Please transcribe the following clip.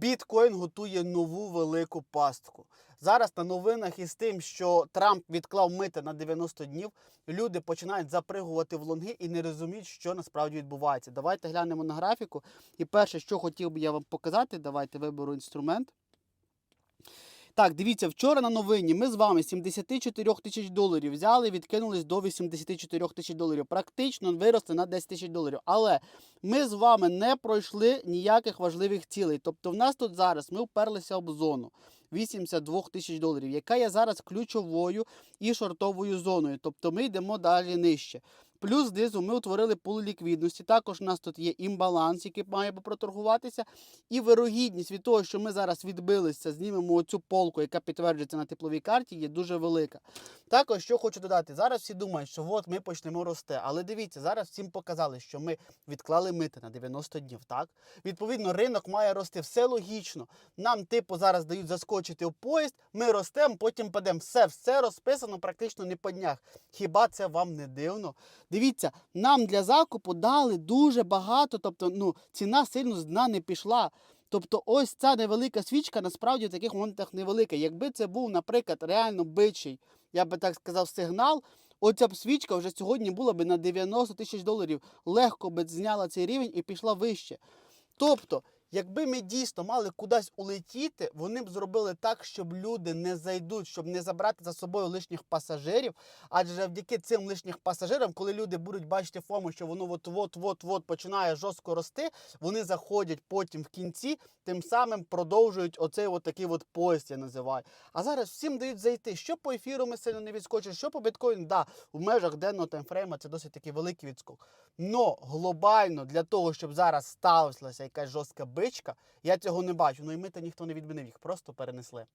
Біткоін готує нову велику пастку. Зараз на новинах із тим, що Трамп відклав мити на 90 днів, люди починають запригувати в лонги і не розуміють, що насправді відбувається. Давайте глянемо на графіку. І перше, що хотів би я вам показати, давайте виберу інструмент. Так, дивіться, вчора на новині ми з вами 74 тисяч доларів взяли, відкинулись до 84 тисяч доларів. Практично виросли на 10 тисяч доларів. Але ми з вами не пройшли ніяких важливих цілей. Тобто, в нас тут зараз ми вперлися об зону 82 тисяч доларів, яка є зараз ключовою і шортовою зоною. Тобто ми йдемо далі нижче. Плюс знизу ми утворили пул ліквідності. Також у нас тут є імбаланс, який має проторгуватися. І вирогідність від того, що ми зараз відбилися, знімемо оцю полку, яка підтверджується на тепловій карті, є дуже велика. Також що хочу додати, зараз всі думають, що от ми почнемо рости. Але дивіться, зараз всім показали, що ми відклали мити на 90 днів. Так відповідно, ринок має рости. Все логічно. Нам, типу, зараз дають заскочити в поїзд. Ми ростемо, потім падемо. Все, все розписано практично не по днях. Хіба це вам не дивно? Дивіться, нам для закупу дали дуже багато, тобто ну, ціна сильно з дна не пішла. Тобто, ось ця невелика свічка насправді в таких моментах невелика. Якби це був, наприклад, реально бичий, я би так сказав, сигнал. Оця б свічка вже сьогодні була б на 90 тисяч доларів. Легко би зняла цей рівень і пішла вище. Тобто, якби ми дійсно мали кудись улетіти, вони б зробили так, щоб люди не зайдуть, щоб не забрати за собою лишніх пасажирів. Адже завдяки цим лишніх пасажирам, коли люди будуть бачити фому, що воно от-от-от-от починає жорстко рости, вони заходять потім в кінці, тим самим продовжують оцей от такий от поїзд, я називаю. А зараз всім дають зайти. Що по ефіру ми сильно не відскочимо, що по біткоїну, да, в межах денного таймфрейма це досить такий великий відскок. Но глобально для того, щоб зараз сталася якась жорстка бичка, я цього не бачу. Ну і ми то ніхто не відмінив їх, просто перенесли.